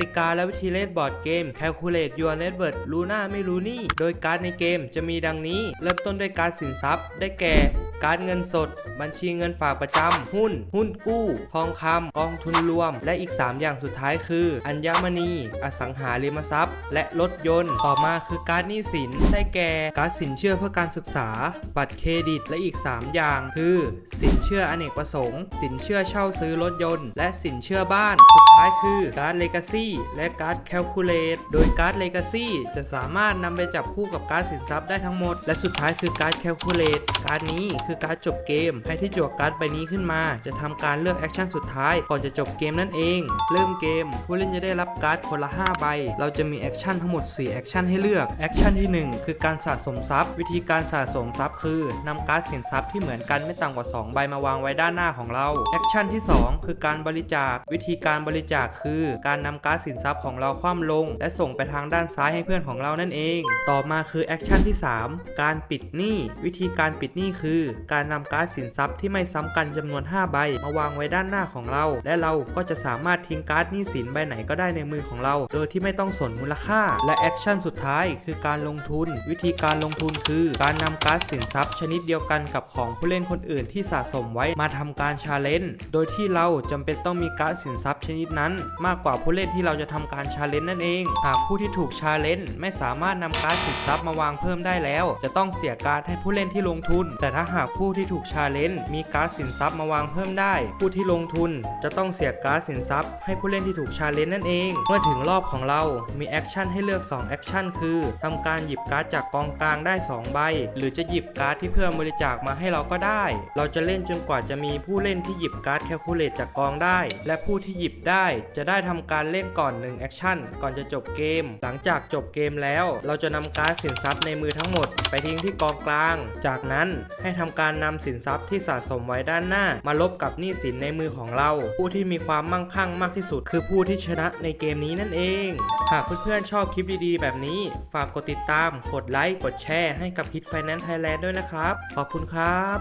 ติกาและวิธีเล่นบอร์ดเกม Calculate Your Net Worth รู้หน้าไม่รู้หนี่ โดยการดในเกมจะมีดังนี้ เริ่มต้นด้วยการสินทรัพย์ ได้แก่ การเงินสด บัญชีเงินฝากประจำ หุ้น หุ้นกู้ ทองคำกองทุนรวม และอีก 3 อย่างสุดท้ายคือ อัญมณี อสังหาริมทรัพย์ และรถยนต์ ต่อมาคือการหนี้สิน ได้แก่ การสินเชื่อเพื่อการศึกษา บัตรเครดิต และอีก 3 อย่าง คือ สินเชื่ออเนกประสงค์ สินเชื่อเช่าซื้อรถยนต์ และสินเชื่อบ้าน สุดท้ายคือการเลกาซี่และการแคลคูลเลตโดยการเลกาซี่จะสามารถนำไปจับคู่กับการสินทรัพย์ได้ทั้งหมด และสุดท้ายคือการแคลคูลเลตการนี้คือการจบเกม ให้ที่จั่วการ์ดใบนี้ขึ้นมา จะทำการเลือกแอคชั่นสุดท้ายก่อนจะจบเกมนั่นเอง เริ่มเกม ผู้เล่นจะได้รับการ์ดคนละ 5 ใบ เราจะมีแอคชั่นทั้งหมด 4 แอคชั่นให้เลือก แอคชั่นที่ 1 คือการสะสมทรัพย์ วิธีการสะสมทรัพย์คือนำการ์ดสินทรัพย์ที่เหมือนกันไม่ต่ำกว่า 2 ใบมาวางไว้ด้านหน้าของเรา แอคชั่นที่ 2 คือการบริจาค วิธีการบริจาคคือ การนำการ์ดสินทรัพย์ของเราคว่ำลง และส่งไปทางด้านซ้ายให้เพื่อนของเรานั่นเอง ต่อมาคือแอคชั่นที่ 3 การปิดหนี้ วิธีการปิดหนี้คือการนำการ์ดสินทรัพย์ที่ไม่ซ้ำกันจำนวน 5 ใบ มาวางไว้ด้านหน้าของเรา และเราก็จะสามารถทิ้งการ์ดหนี้สินใบไหนก็ได้ในมือของเรา โดยที่ไม่ต้องสนมูลค่า และแอคชั่นสุดท้ายคือการลงทุน วิธีการลงทุนคือ การนำการ์ดสินทรัพย์ ชนิดเดียวกันกับของผู้เล่นคนอื่นที่สะสมไว้มาทำการชาเลนจ์โดยที่เราจำเป็นต้องมีการ์ดสินทรัพย์ชนิดนั้น มากกว่าผู้เล่นที่เราจะทำการชาเลนจ์นั่นเองหากผู้ที่ถูกชาเลนจ์ไม่สามารถนำการ์ดสินทรัพย์มาวางเพิ่มได้แล้ว จะต้องเสียการ์ดให้ผู้เล่นที่ลงทุน แต่ถ้าหากผู้ที่ถูกชาเลนจ์มีการ์ดสินทรัพย์มาวางเพิ่มได้ ผู้ที่ลงทุนจะต้องเสียการ์ดสินทรัพย์ให้ผู้เล่นที่ถูกชาเลนจ์นั่นเอง เมื่อถึงรอบของเรามีแอคชั่นให้เลือก2แอคชั่นคือทำการหยิบการ์ดจากกองกลางได้ 2 ใบ หรือจะหยิบการ์ดที่เพื่อนบริจาคมาให้เราก็ได้ เราจะเล่นจนกว่าจะมีผู้เล่นที่หยิบการ์ดแคลคูลเลตจากกองได้ และผู้ที่หยิบได้จะได้ทำการเล่นก่อน1แอคชั่นก่อนจะจบเกม หลังจากจบเกมแล้ว เราจะนำการ์ดสินทรัพย์ในมือทั้งหมด ไปทิ้งที่กองกลาง จากนั้นให้ทำการนำสินทรัพย์ที่สะสมไว้ด้านหน้า มาลบกับหนี้สินในมือของเรา ผู้ที่มีความมั่งคั่งมากที่สุด คือผู้ที่ชนะในเกมนี้นั่นเอง หากเพื่อนๆชอบคลิปดีๆ แบบนี้ ฝากกดติดตาม กดไลค์ กดแชร์ให้กับคิดไฟแนนซ์ไทยแลนด์ด้วยนะครับ ขอบคุณครับ